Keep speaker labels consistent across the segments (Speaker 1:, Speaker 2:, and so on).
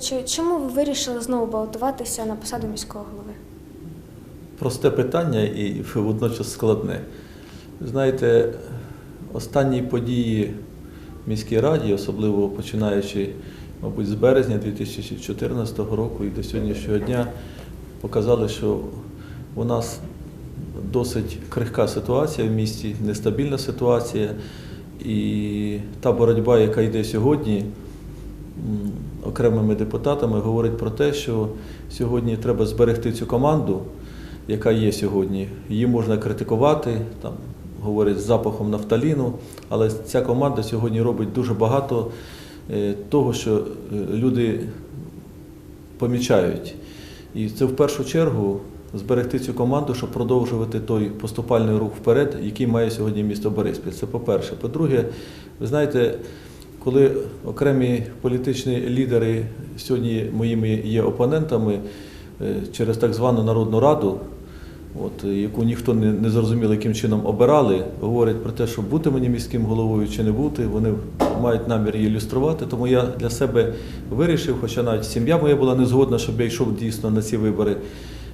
Speaker 1: Володимировичу, чому ви вирішили знову балотуватися на посаду міського голови?
Speaker 2: Просте питання і водночас складне. Знаєте, останні події в міській раді, особливо починаючи, мабуть, з березня 2014 року і до сьогоднішнього дня, показали, що у нас досить крихка ситуація в місті, нестабільна ситуація. І та боротьба, яка йде сьогодні, окремими депутатами, говорить про те, що сьогодні треба зберегти цю команду, яка є сьогодні. Її можна критикувати, там, говорять, з запахом нафталіну, але ця команда сьогодні робить дуже багато е, того, що е, люди помічають. І це в першу чергу зберегти цю команду, щоб продовжувати той поступальний рух вперед, який має сьогодні місто Бориспіль. Це по-перше. По-друге, ви знаєте, коли окремі політичні лідери сьогодні моїми є опонентами е, через так звану Народну Раду, от, яку ніхто не, не зрозумів, яким чином обирали, говорять про те, що бути мені міським головою чи не бути, вони мають намір її ілюструвати. Тому я для себе вирішив, хоча навіть сім'я моя була не згодна, щоб я йшов дійсно на ці вибори.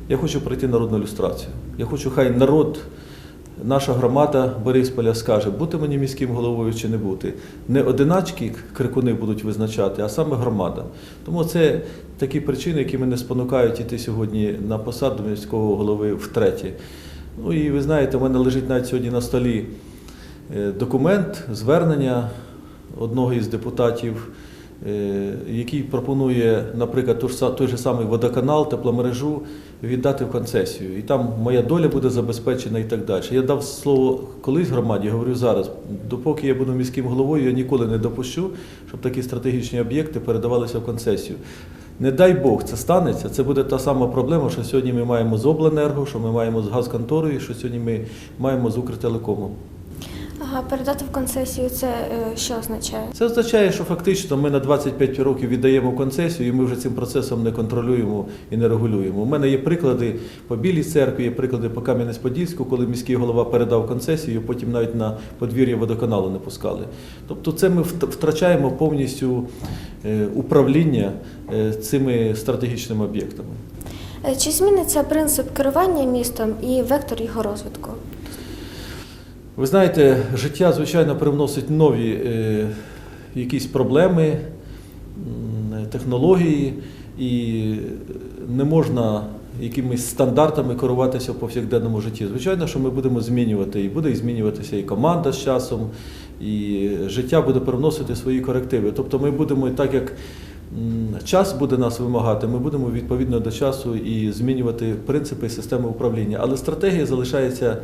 Speaker 2: Я хочу пройти народну ілюстрацію. Я хочу, хай народ, наша громада Борисполя скаже, бути мені міським головою чи не бути. Не одиначки крикуни будуть визначати, а саме громада. Тому це такі причини, які мене спонукають іти сьогодні на посаду міського голови втретє. Ну і ви знаєте, у мене лежить навіть сьогодні на столі е, документ, звернення одного із депутатів, який пропонує, наприклад, той же самий водоканал, тепломережу віддати в концесію. І там моя доля буде забезпечена і так далі. Я дав слово колись громаді, говорю зараз, допоки я буду міським головою, я ніколи не допущу, щоб такі стратегічні об'єкти передавалися в концесію. Не дай Бог це станеться, це буде та сама проблема, що сьогодні ми маємо з обленерго, що ми маємо з газконторою, що сьогодні ми маємо з Укртелекомом.
Speaker 1: Ага, передати в концесію це е, що означає?
Speaker 2: Це означає, що фактично ми на 25 років віддаємо концесію, і ми вже цим процесом не контролюємо і не регулюємо. У мене є приклади по Білій церкві, є приклади по Кам'янець-Подільську, коли міський голова передав концесію, потім навіть на подвір'я водоканалу не пускали. Тобто, це ми втрачаємо повністю е, управління е, цими стратегічними об'єктами.
Speaker 1: Чи зміниться принцип керування містом і вектор його розвитку?
Speaker 2: Ви знаєте, життя, звичайно, привносить нові е, якісь проблеми, технології, і не можна якимись стандартами керуватися в повсякденному житті. Звичайно, що ми будемо змінювати, і буде змінюватися і команда з часом, і життя буде привносити свої корективи. Тобто ми будемо так, як час буде нас вимагати, ми будемо відповідно до часу і змінювати принципи системи управління. Але стратегія залишається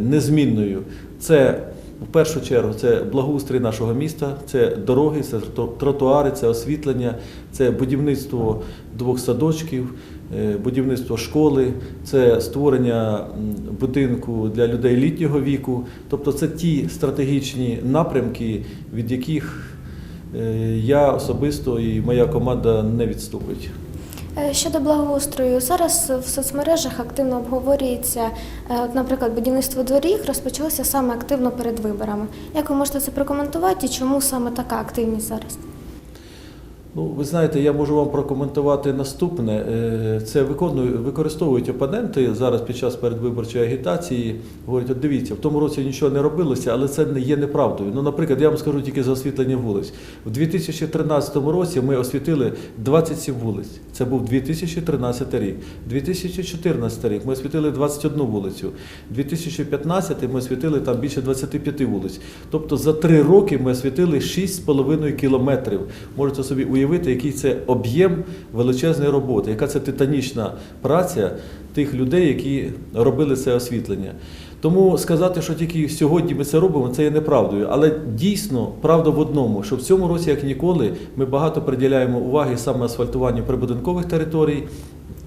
Speaker 2: незмінною. Це в першу чергу це благоустрій нашого міста, це дороги, це тротуари, це освітлення, це будівництво двох садочків, е, будівництво школи, це створення будинку для людей літнього віку. Тобто це ті стратегічні напрямки, від яких е, я особисто і моя команда не відступить.
Speaker 1: Е, Щодо благоустрою, зараз в соцмережах активно обговорюється, е, от, наприклад, будівництво доріг розпочалося саме активно перед виборами. Як ви можете це прокоментувати і чому саме така активність зараз?
Speaker 2: Ну, ви знаєте, я можу вам прокоментувати наступне. Е, Це використовують опоненти зараз під час передвиборчої агітації. Говорять, от дивіться, в тому році нічого не робилося, але це не є неправдою. Ну, наприклад, я вам скажу тільки за освітлення вулиць. У 2013 році ми освітили 27 вулиць. Це був 2013 рік. 2014 рік ми освітили 21 вулицю. 2015 ми освітили там більше 25 вулиць. Тобто за три роки ми освітили 6,5 кілометрів. Можете собі уявити, який це об'єм величезної роботи, яка це титанічна праця тих людей, які робили це освітлення. Тому сказати, що тільки сьогодні ми це робимо, це є неправдою. Але дійсно правда в одному, що в цьому році, як ніколи, ми багато приділяємо уваги саме асфальтуванню прибудинкових територій.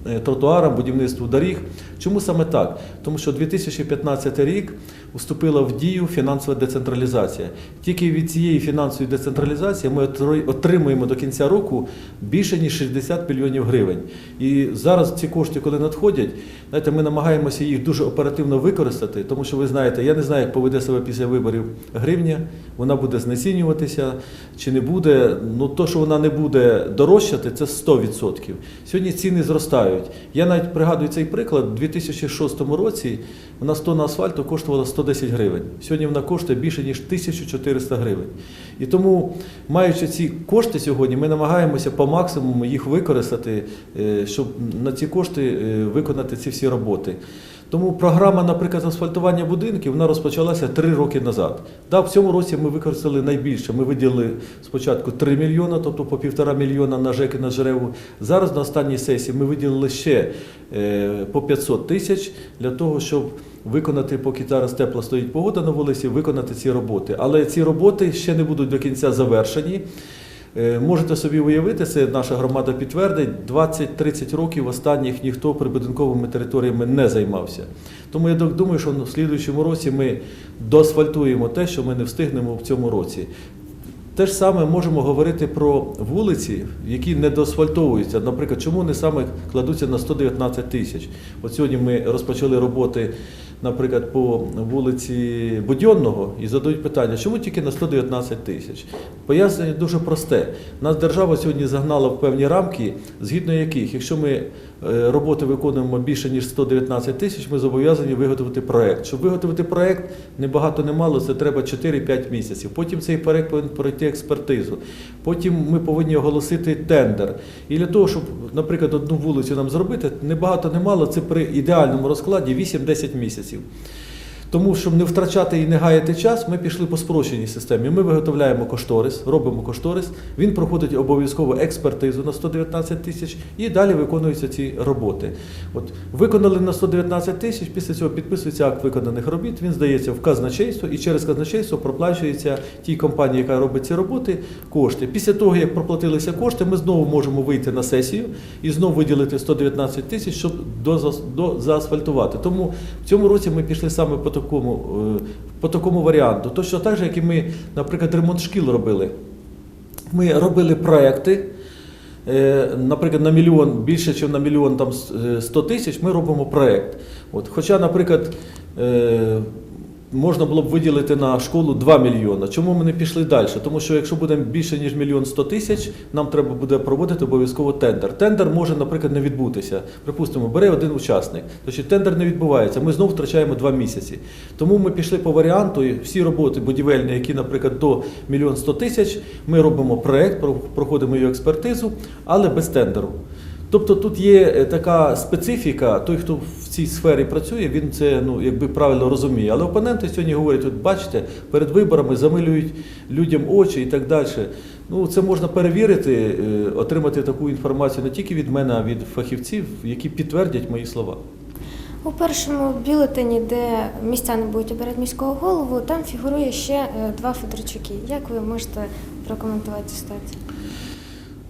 Speaker 2: Е, тротуарам, будівництву доріг. Чому саме так? Тому що 2015 рік вступила в дію фінансова децентралізація. Тільки від цієї фінансової децентралізації ми отримуємо до кінця року більше ніж 60 мільйонів гривень. І зараз ці кошти, коли надходять, знаєте, ми намагаємося їх дуже оперативно використати, тому що ви знаєте, я не знаю, як поведе себе після виборів гривня, вона буде знецінюватися чи не буде. Ну то, що вона не буде дорожчати, це 100%. Сьогодні ціни зростають. Я навіть пригадую цей приклад. У 2006 році у нас тонна асфальту коштувала 110 гривень. Сьогодні вона коштує більше ніж 1400 гривень. І тому, маючи ці кошти сьогодні, ми намагаємося по максимуму їх використати, е, щоб на ці кошти е, виконати ці всі роботи. Тому програма, наприклад, асфальтування будинків вона розпочалася три роки назад. Да, в цьому році ми використали найбільше. Ми виділили спочатку 3 мільйони, тобто по півтора мільйона на ЖЕКи на Жереву. Зараз на останній сесії ми виділили ще е, по 500 тисяч для того, щоб виконати, поки зараз тепла стоїть погода на вулиці, виконати ці роботи. Але ці роботи ще не будуть до кінця завершені. Е, Можете собі уявити, це наша громада підтвердить, 20-30 років останніх ніхто прибудинковими територіями не займався. Тому я думаю, що в слідуючому році ми доасфальтуємо те, що ми не встигнемо в цьому році. Те ж саме можемо говорити про вулиці, які не доасфальтовуються. Наприклад, чому не саме кладуться на 119 тисяч? От сьогодні ми розпочали роботи, наприклад, по вулиці Будьонного і задають питання, чому тільки на 119 тисяч? Пояснення дуже просте. Нас держава сьогодні загнала в певні рамки, згідно яких, якщо ми е, роботи виконуємо більше ніж 119 тисяч, ми зобов'язані виготовити проект. Щоб виготовити проект, не багато не мало, це треба 4-5 місяців. Потім цей проект повинен пройти експертизу. Потім ми повинні оголосити тендер. І для того, щоб, наприклад, одну вулицю нам зробити, не багато не мало, це при ідеальному розкладі 8-10 місяців. excessivo. Тому, щоб не втрачати і не гаяти час, ми пішли по спрощеній системі. Ми виготовляємо кошторис, робимо кошторис, він проходить обов'язково експертизу на 119 тисяч і далі виконуються ці роботи. От виконали на 119 тисяч, після цього підписується акт виконаних робіт, він здається в казначейство і через казначейство проплачується тій компанії, яка робить ці роботи, кошти. Після того, як проплатилися кошти, ми знову можемо вийти на сесію і знову виділити 119 тисяч, щоб дозас- до- заасфальтувати. Тому в цьому році ми пішли саме по такому, е, по такому варіанту. Точно так же, як і ми, наприклад, ремонт шкіл робили. Ми робили проекти. е, Наприклад, на мільйон більше, ніж на мільйон там е, 100 тисяч, ми робимо проект. От, хоча, наприклад, е, можна було б виділити на школу 2 мільйони. Чому ми не пішли далі? Тому що якщо буде більше, ніж мільйон 100 тисяч, нам треба буде проводити обов'язково тендер. Тендер може, наприклад, не відбутися. Припустимо, бере один учасник. Значить, тендер не відбувається. Ми знову втрачаємо 2 місяці. Тому ми пішли по варіанту, і всі роботи будівельні, які, наприклад, до мільйон 100 тисяч, ми робимо проект, про- проходимо його експертизу, але без тендеру. Тобто тут є е, така специфіка, той, хто в цій сфері працює, він це ну, якби правильно розуміє. Але опоненти сьогодні говорять, от бачите, перед виборами замилюють людям очі і так далі. Ну, це можна перевірити, е, отримати таку інформацію не тільки від мене, а від фахівців, які підтвердять мої слова.
Speaker 1: У першому бюлетені, де містяни будуть обирати міського голову, там фігурує ще е, два Федорчуки. Як ви можете прокоментувати ситуацію?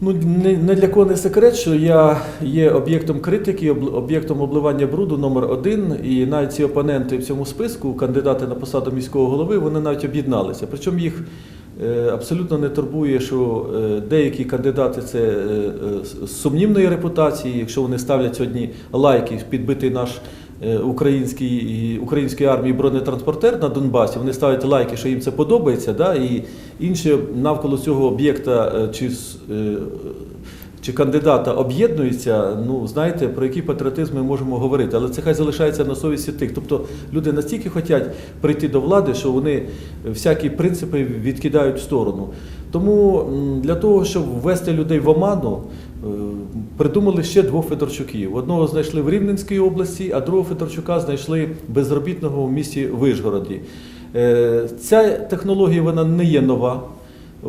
Speaker 2: Ну, не, для кого не секрет, що я є об'єктом критики, об'єктом обливання бруду номер один, і навіть ці опоненти в цьому списку, кандидати на посаду міського голови, вони навіть об'єдналися. Причому їх е, абсолютно не турбує, що е, деякі кандидати це е, з сумнівної репутації, якщо вони ставлять сьогодні лайки, підбитий наш е, український української армії бронетранспортер на Донбасі, вони ставлять лайки, що їм це подобається, да, і інші навколо цього об'єкта е, чи, е, чи кандидата об'єднуються, ну знаєте, про який патріотизм ми можемо говорити, але це хай залишається на совісті тих. Тобто люди настільки хочуть прийти до влади, що вони всякі принципи відкидають в сторону. Тому для того, щоб ввести людей в оману, е, придумали ще двох Федорчуків. Одного знайшли в Рівненській області, а другого Федорчука знайшли безробітного в місті Вишгороді. Е, Ця технологія вона не є нова.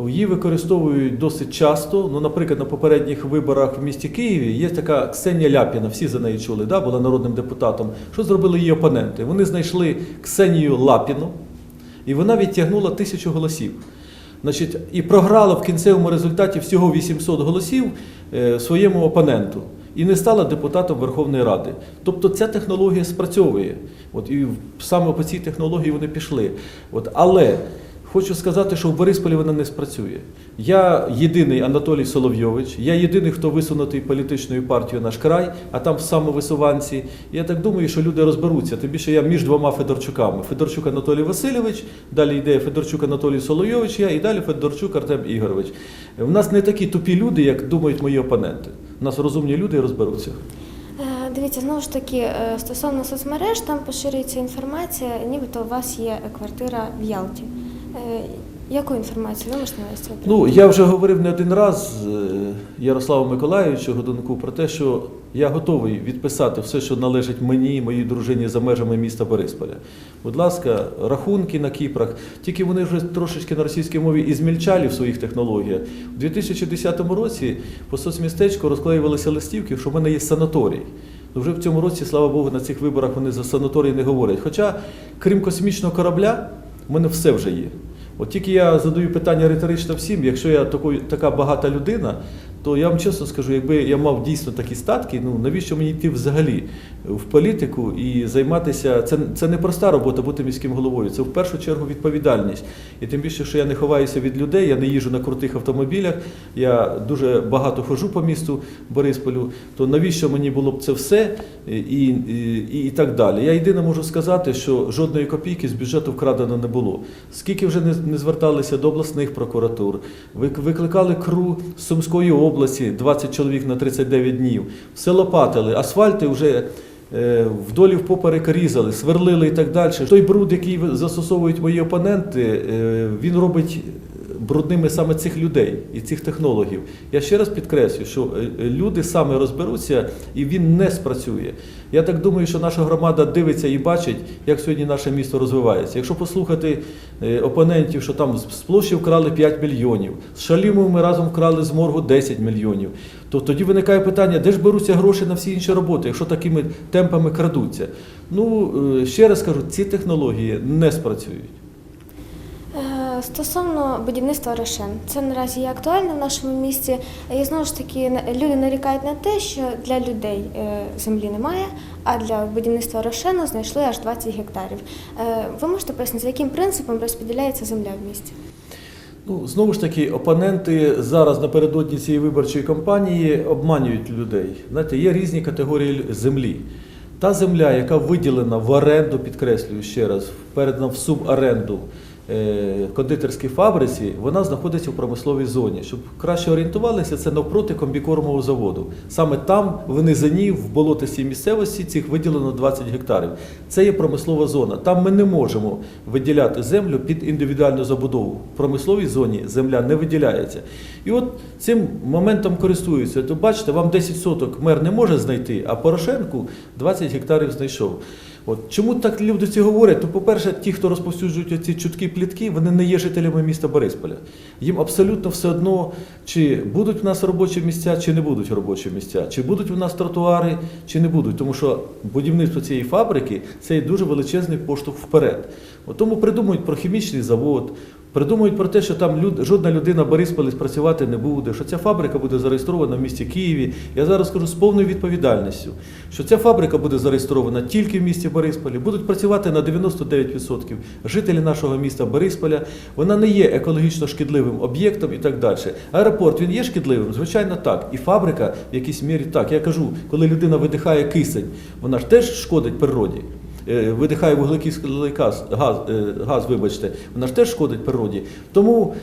Speaker 2: Її використовують досить часто. Ну, наприклад, на попередніх виборах в місті Києві є така Ксенія Ляпіна, всі за неї чули, да? була народним депутатом. Що зробили її опоненти? Вони знайшли Ксенію Лапіну, і вона відтягнула тисячу голосів. Значить, і програла в кінцевому результаті всього 800 голосів е, своєму опоненту. і не стала депутатом Верховної Ради. Тобто ця технологія спрацьовує. От і саме по цій технології вони пішли. От, але хочу сказати, що в Борисполі вона не спрацює. Я єдиний Анатолій Соловйович, я єдиний, хто висунутий політичною партією наш край, а там самовисуванці. Я так думаю, що люди розберуться. Тим більше я між двома Федорчуками. Федорчук Анатолій Васильович, далі йде Федорчук Анатолій Соловйович, я і далі Федорчук Артем Ігорович. У нас не такі тупі люди, як думають мої опоненти. У нас розумні люди і розберуться.
Speaker 1: Е, Дивіться, знову ж таки, е, стосовно соцмереж, там поширюється інформація, нібито у вас є квартира в Ялті. Е, Яку інформацію ви можете навести?
Speaker 2: Ну, я вже говорив не один раз е, Ярославу Миколаївичу Годунку про те, що я готовий відписати все, що належить мені, моїй дружині за межами міста Борисполя. Будь ласка, рахунки на Кіпрах, тільки вони вже трошечки на російській мові і змільчалі в своїх технологіях. У 2010 році по соцмістечку розклеювалися листівки, що в мене є санаторій. Ну, вже в цьому році, слава Богу, на цих виборах вони за санаторій не говорять. Хоча, крім космічного корабля, в мене все вже є. От тільки я задаю питання риторично всім, якщо я такою, така багата людина, то я вам чесно скажу, якби я мав дійсно такі статки, ну навіщо мені йти взагалі в політику і займатися. Це, це не проста робота бути міським головою, це в першу чергу відповідальність. І тим більше, що я не ховаюся від людей, я не їжджу на крутих автомобілях, я дуже багато хожу по місту Борисполю, то навіщо мені було б це все і, і, і, і так далі. Я єдине можу сказати, що жодної копійки з бюджету вкрадено не було. Скільки вже не, не зверталися до обласних прокуратур, викликали КРУ з Сумської області, 20 чоловік на 39 днів, все лопатили, асфальти вже. е, Вдолі впоперек різали, сверлили і так далі. Той бруд, який застосовують мої опоненти, е, він робить брудними саме цих людей і цих технологів. Я ще раз підкреслю, що е, е, люди саме розберуться і він не спрацює. Я так думаю, що наша громада дивиться і бачить, як сьогодні наше місто розвивається. Якщо послухати е, опонентів, що там з площі вкрали 5 мільйонів, з шаліму ми разом вкрали з моргу 10 мільйонів, то тоді виникає питання, де ж беруться гроші на всі інші роботи, якщо такими темпами крадуться. Ну, ще раз кажу, ці технології не спрацюють.
Speaker 1: Стосовно будівництва рошен, це наразі є актуально в нашому місті. І знову ж таки люди нарікають на те, що для людей е, землі немає, а для будівництва рошену знайшли аж 20 гектарів. Е, Ви можете пояснити, за яким принципом розподіляється земля в місті?
Speaker 2: Ну, знову ж таки, опоненти зараз напередодні цієї виборчої кампанії обманюють людей. Знаєте, є різні категорії землі. Та земля, яка виділена в оренду, підкреслюю ще раз, передана в суборенду кондитерській фабриці, вона знаходиться в промисловій зоні. Щоб краще орієнтувалися, це навпроти комбікормового заводу. Саме там, в низині, в болотистій місцевості, цих виділено 20 гектарів. Це є промислова зона. Там ми не можемо виділяти землю під індивідуальну забудову. В промисловій зоні земля не виділяється. І от цим моментом користуються. То бачите, вам 10 соток мер не може знайти, а Порошенку 20 гектарів знайшов. От чому так люди ці говорять? То, по-перше, ті, хто розповсюджують ці чуткі плітки, вони не є жителями міста Борисполя. Їм абсолютно все одно, чи будуть в нас робочі місця, чи не будуть робочі місця, чи будуть у нас тротуари, чи не будуть. Тому що будівництво цієї фабрики це є дуже величезний поштовх вперед. От тому придумують про хімічний завод. Придумують про те, що там люд, жодна людина в Борисполі працювати не буде, що ця фабрика буде зареєстрована в місті Києві. Я зараз скажу з повною відповідальністю, що ця фабрика буде зареєстрована тільки в місті Борисполі. Будуть працювати на 99% жителі нашого міста Борисполя. Вона не є екологічно шкідливим об'єктом і так далі. Аеропорт він є шкідливим? Звичайно, так. І фабрика в якійсь мірі так. Я кажу, коли людина видихає кисень, вона ж теж шкодить природі. Е, видихає вуглекислий газ, газ, е, газ, вибачте, вона ж теж шкодить природі. Тому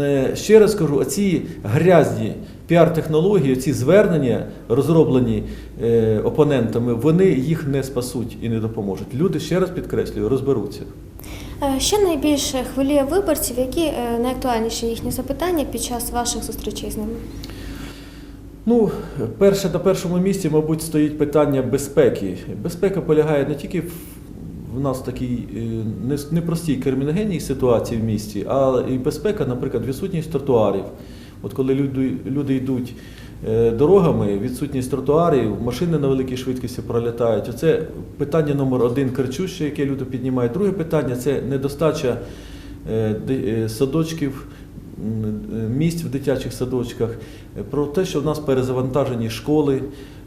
Speaker 2: е, ще раз кажу, оці грязні піар-технології, ці звернення, розроблені опонентами, вони їх не спасуть і не допоможуть. Люди, ще раз підкреслюю, розберуться.
Speaker 1: Що найбільше хвилює виборців, які найактуальніші їхні запитання під час ваших зустрічей з ними?
Speaker 2: Ну, перше на першому місці, мабуть, стоїть питання безпеки. Безпека полягає не тільки в в нас такій е, непростій криміногенній ситуації в місті, а і безпека, наприклад, відсутність тротуарів. От коли люди, люди йдуть е, дорогами, відсутність тротуарів, машини на великій швидкості пролітають. Оце питання номер один кричуще, яке люди піднімають. Друге питання це недостача е, садочків, місць в дитячих садочках, е, про те, що в нас перезавантажені школи.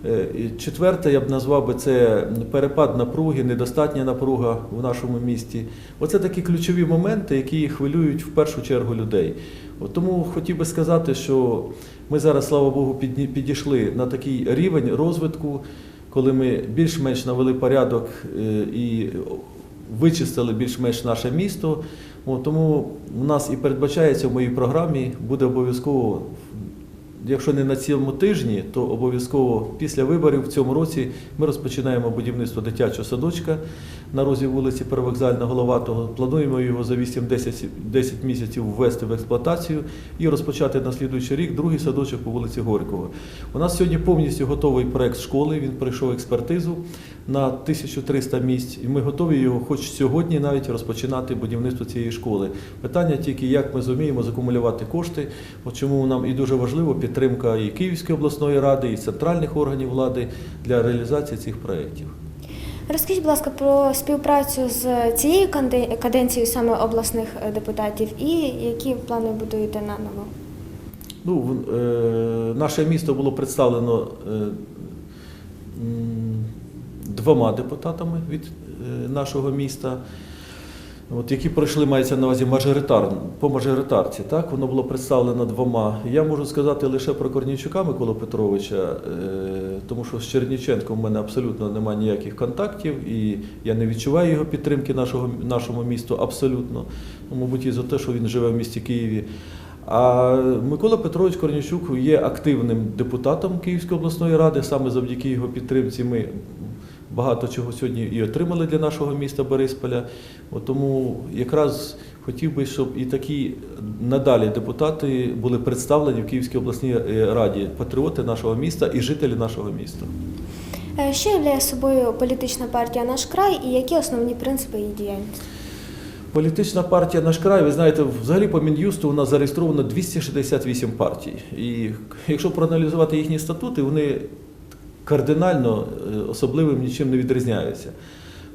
Speaker 2: Е, Четверте, я б назвав би це перепад напруги, недостатня напруга в нашому місті. Оце такі ключові моменти, які хвилюють в першу чергу людей. От тому хотів би сказати, що ми зараз, слава Богу, підійшли на такий рівень розвитку, коли ми більш-менш навели порядок е, і вичистили більш-менш наше місто. Тому у нас і передбачається в моїй програмі буде обов'язково Якщо не на цілому тижні, то обов'язково після виборів в цьому році ми розпочинаємо будівництво дитячого садочка на розі вулиці Первокзальна Головатого. Плануємо його за 8-10 10 місяців ввести в експлуатацію і розпочати на слідуючий рік другий садочок по вулиці Горького. У нас сьогодні повністю готовий проект школи. Він пройшов експертизу на 1300 місць, і ми готові його, хоч сьогодні, навіть розпочинати будівництво цієї школи. Питання тільки, як ми зуміємо закумулювати кошти. От чому нам і дуже важливо підтримка і Київської обласної ради, і центральних органів влади для реалізації цих проєктів.
Speaker 1: Розкажіть, будь ласка, про співпрацю з цією каденцією саме обласних е, депутатів і які плани будуєте наново?
Speaker 2: Ну, е, наше місто було представлено е, двома депутатами від е, нашого міста, от, які пройшли, мається на увазі мажоритар, по мажоритарці. Так? Воно було представлено двома. Я можу сказати лише про Корнійчука Миколу Петровича, е, тому що з Черніченком в мене абсолютно немає ніяких контактів, і я не відчуваю його підтримки нашого, нашому місту абсолютно. Ну, мабуть, і за те, що він живе в місті Києві. А Микола Петрович Корнійчук є активним депутатом Київської обласної ради. Саме завдяки його підтримці ми багато чого сьогодні і отримали для нашого міста Борисполя. От тому якраз хотів би, щоб і такі надалі депутати були представлені в Київській обласній е, раді, патріоти нашого міста і жителі нашого міста.
Speaker 1: Е, Що являє собою політична партія Наш край і які основні принципи її діяльності?
Speaker 2: Політична партія наш край, ви знаєте, взагалі по Мін'юсту у нас зареєстровано 268 партій. І якщо проаналізувати їхні статути, вони кардинально е, особливим нічим не відрізняються.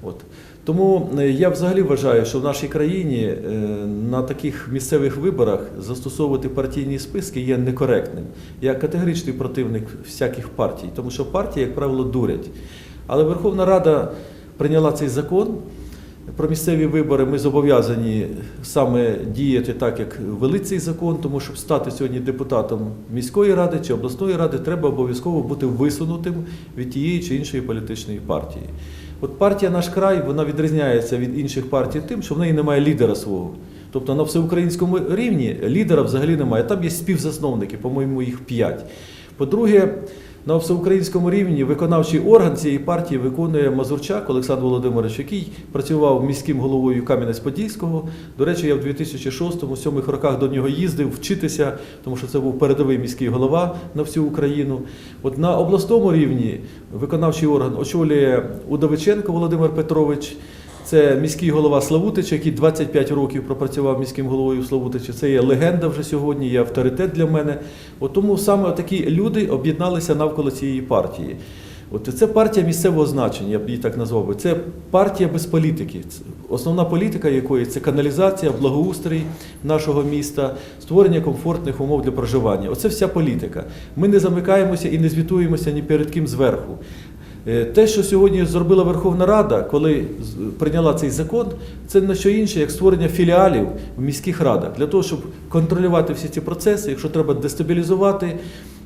Speaker 2: От. Тому е, я взагалі вважаю, що в нашій країні е, на таких місцевих виборах застосовувати партійні списки є некоректним. Я категоричний противник всяких партій, тому що партії, як правило, дурять. Але Верховна Рада прийняла цей закон. Про місцеві вибори ми зобов'язані саме діяти так, як вели цей закон, тому щоб стати сьогодні депутатом міської ради чи обласної ради, треба обов'язково бути висунутим від тієї чи іншої політичної партії. От партія наш край вона відрізняється від інших партій тим, що в неї немає лідера свого. Тобто на всеукраїнському рівні лідера взагалі немає. Там є співзасновники, по-моєму, їх п'ять. По-друге, на всеукраїнському рівні виконавчий орган цієї партії виконує Мазурчак Олександр Володимирович, який працював міським головою Кам'янець-Подільського. До речі, я в 2006-2007 роках до нього їздив вчитися, тому що це був передовий міський голова на всю Україну. От на обласному рівні виконавчий орган очолює Удовиченко Володимир Петрович. Це міський голова Славутич, який 25 років пропрацював міським головою в Славутичі. Це є легенда вже сьогодні, є авторитет для мене. От тому саме такі люди об'єдналися навколо цієї партії. От це партія місцевого значення, я б її так назвав би. Це партія без політики. Основна політика якої це каналізація, благоустрій нашого міста, створення комфортних умов для проживання. Оце вся політика. Ми не замикаємося і не звітуємося ні перед ким зверху. Е, Те, що сьогодні зробила Верховна Рада, коли прийняла цей закон, це не що інше, як створення філіалів в міських радах для того, щоб контролювати всі ці процеси, якщо треба дестабілізувати.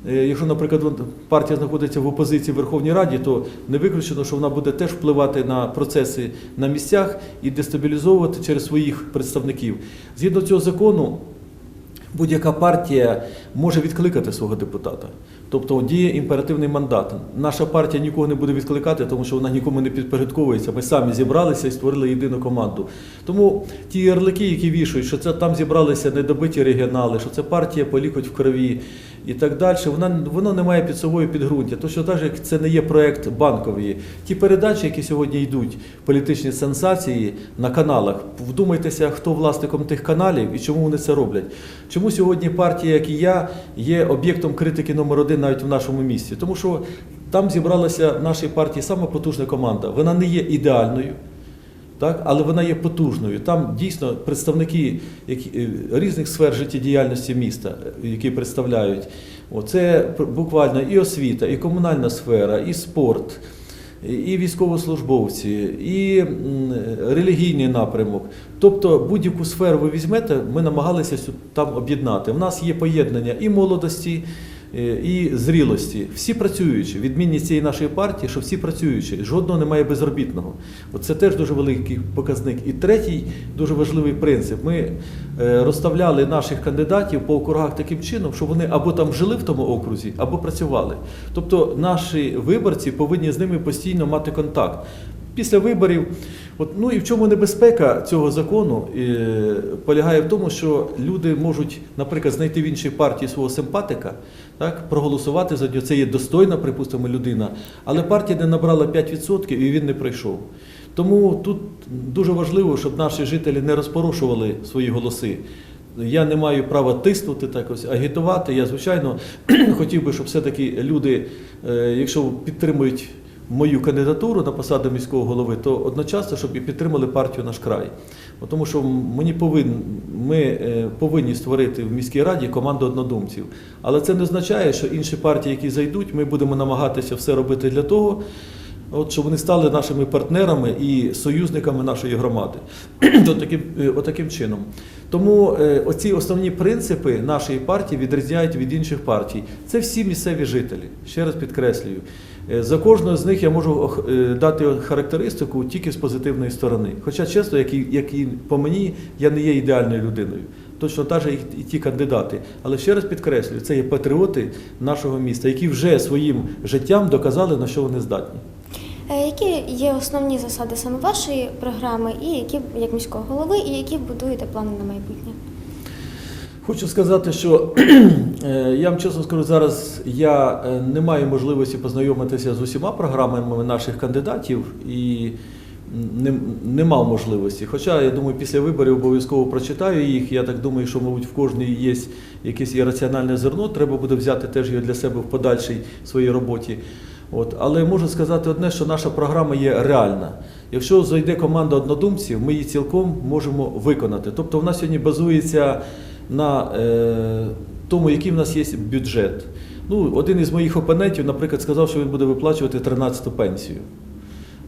Speaker 2: е, Якщо, наприклад, партія знаходиться в опозиції в Верховній Раді, то не виключено, що вона буде теж впливати на процеси на місцях і дестабілізовувати через своїх представників. Згідно цього закону, Будь-яка партія може відкликати свого депутата. Тобто діє імперативний мандат. Наша партія нікого не буде відкликати, тому що вона нікому не підпорядковується. Ми самі зібралися і створили єдину команду. Тому ті ярлики, які вішають, що це там зібралися недобиті регіонали, що це партія полікоть в крові і так далі, вона, воно не має під собою підґрунтя. Точно так же, як це не є проект банкової. Ті передачі, які сьогодні йдуть, політичні сенсації на каналах, вдумайтеся, хто власником тих каналів і чому вони це роблять. Чому сьогодні партія, як і я, є об'єктом критики номер один навіть в нашому місті? Тому що там зібралася в нашій партії сама потужна команда. Вона не є ідеальною. Так, але вона є потужною. Там дійсно представники е, різних сфер життєдіяльності міста, е, які представляють. Це буквально і освіта, і комунальна сфера, і спорт, і- військовослужбовці, і релігійний напрямок. Тобто будь-яку сферу ви візьмете, ми намагалися там об'єднати. У нас є поєднання і молодості, е, і зрілості. Всі працюючі. Відмінність цієї нашої партії, що всі працюючі, жодного немає безробітного. Це теж дуже великий показник. І третій дуже важливий принцип. Ми е, розставляли наших кандидатів по округах таким чином, що вони або там жили в тому окрузі, або працювали. Тобто наші виборці повинні з ними постійно мати контакт. Після виборів, от, ну і в чому небезпека цього закону полягає в тому, що люди можуть, наприклад, знайти в іншій партії свого симпатика, так, проголосувати за нього. Це є достойна, припустимо, людина, але партія не набрала 5% і він не прийшов. Тому тут дуже важливо, щоб наші жителі не розпорошували свої голоси. Я не маю права тиснути так ось, агітувати. Я, звичайно, хотів би, щоб все-таки люди, е, якщо підтримують мою кандидатуру на посаду міського голови, то одночасно, щоб і підтримали партію наш край. Тому що мені повин, ми е, повинні створити в міській раді команду однодумців. Але це не означає, що інші партії, які зайдуть, ми будемо намагатися все робити для того, От щоб вони стали нашими партнерами і союзниками нашої громади. От таким, е, отаким чином. Тому е, оці основні принципи нашої партії відрізняють від інших партій. Це всі місцеві жителі. Ще раз підкреслюю. Е, За кожного з них я можу дати характеристику тільки з позитивної сторони. Хоча, чесно, як і, як і по мені, я не є ідеальною людиною. Точно так же і ті кандидати. Але ще раз підкреслюю, це є патріоти нашого міста, які вже своїм життям доказали, на що вони здатні.
Speaker 1: Які є основні засади саме вашої програми, і які як міського голови, і які будуєте плани на майбутнє?
Speaker 2: Хочу сказати, що е, я вам чесно скажу, зараз я е, не маю можливості познайомитися з усіма програмами наших кандидатів і не, не мав можливості. Хоча я думаю, після виборів обов'язково прочитаю їх. Я так думаю, що, мабуть, в кожній є якесь і раціональне зерно. Треба буде взяти теж його для себе в подальшій своїй роботі. От. Але можу сказати одне, що наша програма є реальна. Якщо зайде команда однодумців, ми її цілком можемо виконати. Тобто, вона сьогодні базується на е, тому, який в нас є бюджет. Ну, один із моїх опонентів, наприклад, сказав, що він буде виплачувати 13-ту пенсію.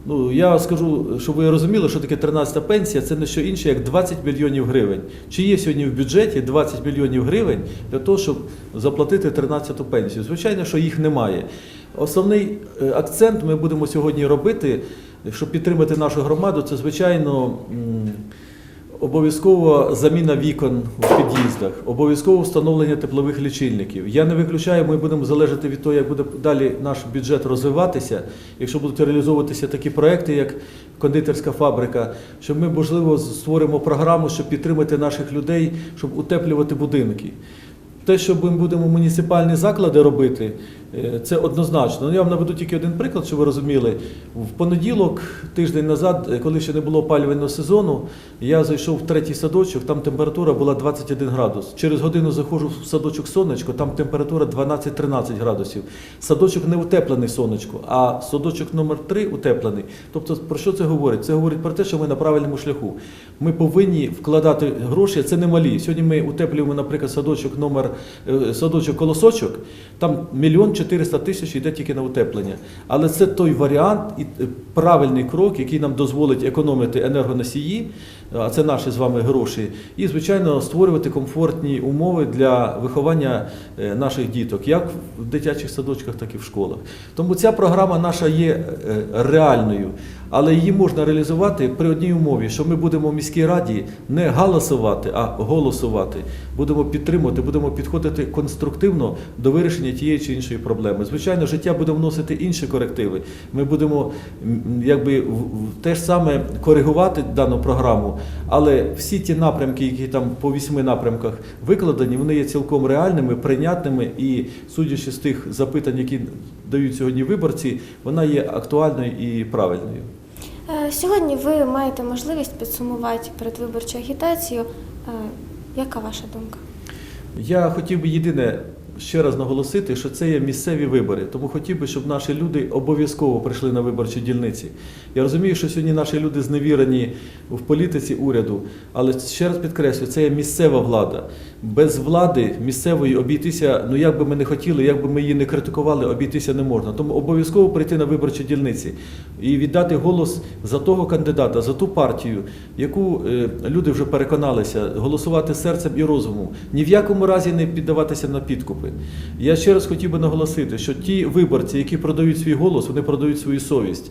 Speaker 2: Ну, я скажу, щоб ви розуміли, що таке 13-та пенсія, це не що інше, як 20 мільйонів гривень. Чи є сьогодні в бюджеті 20 мільйонів гривень для того, щоб заплатити 13-ту пенсію? Звичайно, що їх немає. Основний е, акцент ми будемо сьогодні робити, щоб підтримати нашу громаду, це, звичайно, м, Обов'язково заміна вікон в під'їздах, обов'язково встановлення теплових лічильників. Я не виключаю, ми будемо залежати від того, як буде далі наш бюджет розвиватися. Якщо будуть реалізовуватися такі проекти, як кондитерська фабрика, що ми, можливо, створимо програму, щоб підтримати наших людей, щоб утеплювати будинки. Те, що ми будемо муніципальні заклади робити, це однозначно. Ну, я вам наведу тільки один приклад, щоб ви розуміли. В понеділок, тиждень назад, е, коли ще не було опалювального сезону, я зайшов в третій садочок, там температура була 21 градус. Через годину заходжу в садочок сонечко, там температура 12-13 градусів. Садочок не утеплений сонечко, а садочок номер 3 утеплений. Тобто, про що це говорить? Це говорить про те, що ми на правильному шляху. Ми повинні вкладати гроші, це не малі. Сьогодні ми утеплюємо, наприклад, садочок номер е, садочок колосочок, там мільйон 400 тисяч йде тільки на утеплення. Але це той варіант і е, правильний крок, який нам дозволить економити енергоносії, а це наші з вами гроші, і, звичайно, створювати комфортні умови для виховання е, наших діток, як в дитячих садочках, так і в школах. Тому ця програма наша є е, реальною, але її можна реалізувати при одній умові, що ми будемо в міській раді не галасувати, а голосувати. Будемо підтримувати, будемо підходити конструктивно до вирішення тієї чи іншої проблеми. Звичайно, життя буде вносити інші корективи. Ми будемо якби те ж саме коригувати дану програму, але всі ті напрямки, які там по вісьми напрямках викладені, вони є цілком реальними, прийнятними і судячи з тих запитань, які дають сьогодні виборці, вона є актуальною і правильною.
Speaker 1: Е, Сьогодні ви маєте можливість підсумувати передвиборчу агітацію. Е, Яка ваша думка?
Speaker 2: Я хотів би єдине ще раз наголосити, що це є місцеві вибори. Тому хотів би, щоб наші люди обов'язково прийшли на виборчі дільниці. Я розумію, що сьогодні наші люди зневірені в політиці уряду, але ще раз підкреслюю, це є місцева влада. Без влади місцевої обійтися, ну як би ми не хотіли, як би ми її не критикували, обійтися не можна. Тому обов'язково прийти на виборчі дільниці і віддати голос за того кандидата, за ту партію, яку е, люди вже переконалися, голосувати серцем і розумом. Ні в якому разі не піддаватися на підкупи. Я ще раз хотів би наголосити, що ті виборці, які продають свій голос, вони продають свою совість.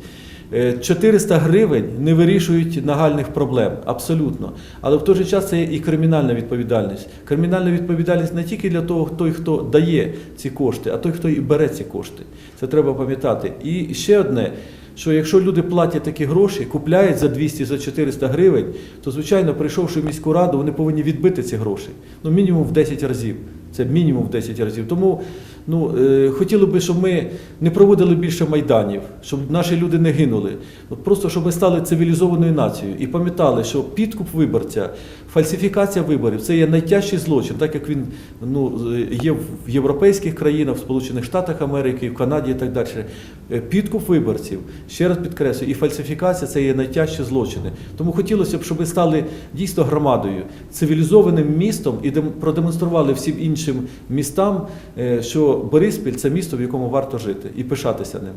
Speaker 2: Е, 400 гривень не вирішують нагальних проблем, абсолютно. Але в той же час це є і кримінальна відповідальність. Кримінальна відповідальність не тільки для того, той, хто дає ці кошти, а той, хто і бере ці кошти. Це треба пам'ятати. І ще одне. Що якщо люди платять такі гроші, купляють за 200 за 400 гривень, то звичайно, прийшовши в міську раду, вони повинні відбити ці гроші. Ну, мінімум в 10 разів. Це мінімум в 10 разів. Тому ну, е, хотіли би, щоб ми не проводили більше майданів, щоб наші люди не гинули. От просто щоб ми стали цивілізованою нацією і пам'ятали, що підкуп виборця, фальсифікація виборів це є найтяжчий злочин, так як він ну, є в європейських країнах, в Сполучених Штатах Америки, в Канаді і так далі. Е, Підкуп виборців, ще раз підкреслюю, і фальсифікація це є найтяжчі злочини. Тому хотілося б, щоб ми стали дійсно громадою, цивілізованим містом і продемонстрували всім іншим містам, е, що Бориспіль це місто, в якому варто жити і пишатися ним.